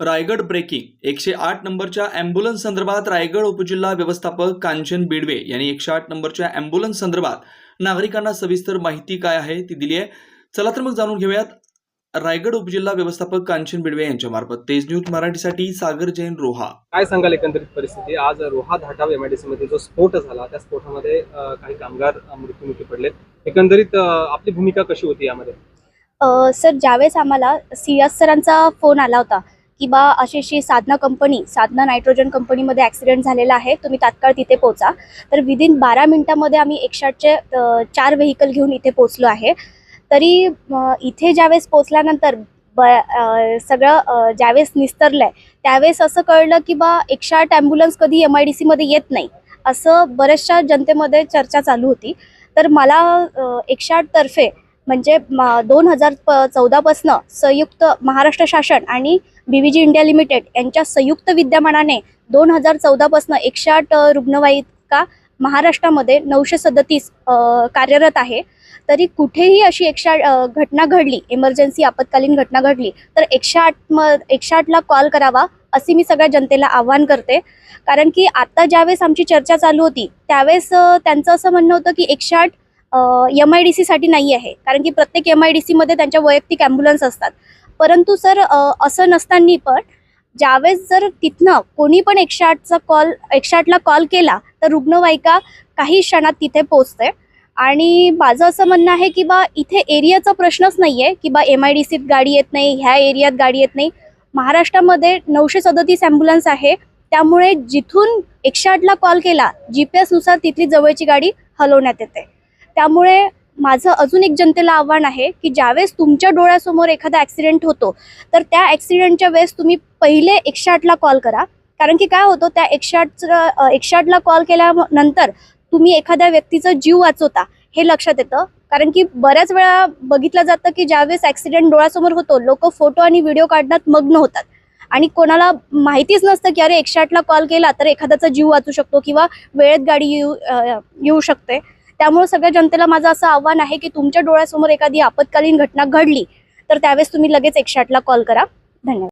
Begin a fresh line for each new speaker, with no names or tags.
Raigad breaking एकशे आठ नंबरच्या ॲम्ब्युलन्स संदर्भात रायगड उपजिल्हा व्यवस्थापक कांचन बेडवे यांनी एकशे आठ नंबरच्या ॲम्ब्युलन्स संदर्भात नागरिकांना सविस्तर माहिती काय आहे ती दिली आहे. चला तर मग जाणून घेऊयात रायगड उपजिल्हा व्यवस्थापक कांचन बेडवे यांच्या मार्फत. तेज न्यूज मराठीसाठी सागर जैन रोहा.
काय सांगाल एकंदरीत परिस्थिती? आज रोहा धाटाव एमआयडीसी मध्ये जो स्फोट झाला त्या स्फोटामध्ये काही कामगार मृत्युमुखी पडले एकंदरीत आपली भूमिका कशी होती यामध्ये?
सर ज्यावेळेस आम्हाला सियास सरांचा फोन आला होता की बा अशी अशी साधना कंपनी साधना नायट्रोजन कंपनीमध्ये ॲक्सिडेंट झालेला आहे तुम्ही तात्काळ तिथे पोचा तर विदिन बारा मिनटामध्ये आम्ही एकशाटचे चार व्हेकल घेऊन इथे पोचलो आहे. तरी इथे ज्यावेळेस पोचल्यानंतर ब सगळं ज्यावेळेस ज्यावेळेस निस्तरलंय त्यावेळेस असं कळलं की बा एकशे आठ ॲम्ब्युलन्स कधी एम आय डी सीमध्ये येत नाही. असं बऱ्याचशा जनतेमध्ये चर्चा चालू होती. तर मला अ, एकशे तर्फे म्हणजे दोन हजार प चौदापासनं संयुक्त महाराष्ट्र शासन आणि B V G India limited यांच्या संयुक्त विद्यमानाने दोन हजार चौदापासनं एकशे आठ रुग्णवाहिका महाराष्ट्रामध्ये नऊशे सदतीस कार्यरत आहे. तरी कुठेही अशी एकशे आठ घटना घडली इमर्जन्सी आपत्कालीन घटना घडली तर एकशे आठ म एकशे आठला कॉल करावा असे मी सगळ्या जनतेला आव्हान करते. कारण की आता ज्यावेळेस आमची चर्चा चालू होती त्यावेळेस त्यांचं असं म्हणणं होतं की एकशे आठ एम आय डी सीसाठी नाही आहे. कारण की प्रत्येक एम आय डी सीमध्ये त्यांच्या वैयक्तिक ॲम्ब्युलन्स असतात. परंतु सर असं नसताना पण ज्यावेळेस जर तिथनं कोणी पण एकशे आठचा कॉल एकशे आठला कॉल केला तर रुग्णवाहिका काही क्षणात तिथे पोचते आणि माझं असं म्हणणं आहे की बा इथे एरियाचा प्रश्नच नाही आहे की बा एम आय डी सीत गाडी येत नाही ह्या एरियात गाडी येत नाही. महाराष्ट्रामध्ये नऊशे सदतीस ॲम्ब्युलन्स आहे. त्यामुळे जिथून एकशे आठला कॉल केला जी पी एसनुसार तिथली जवळची गाडी हलवण्यात येते. त्यामुळे माझं अजून एक जनतेला आव्हान आहे की ज्यावेळेस तुमच्या डोळ्यासमोर एखादा ॲक्सिडेंट होतो तर त्या ॲक्सिडेंटच्या वेळेस तुम्ही पहिले एकशे आठला कॉल करा. कारण की काय होतं त्या एकशे आठचं एकशे आठला कॉल केल्यानंतर तुम्ही एखाद्या व्यक्तीचा जीव वाचवता हे लक्षात येतं. कारण की बऱ्याच वेळा बघितलं जातं की ज्यावेळेस ॲक्सिडेंट डोळ्यासमोर होतो लोक फोटो आणि व्हिडिओ काढण्यात मग्न होतात. आणि कोणाला माहितीच नसतं की अरे एकशे आठला कॉल केला तर एखाद्याचा जीव वाचू शकतो किंवा वेळेत गाडी येऊ येऊ शकते. त्यामुळे सगळ्या जनतेला माझं असं आव्हान आहे की तुमच्या डोळ्यासमोर एखादी आपत्कालीन घटना घडली तर त्यावेळेस तुम्ही लगेच एकशे आठला कॉल करा. धन्यवाद.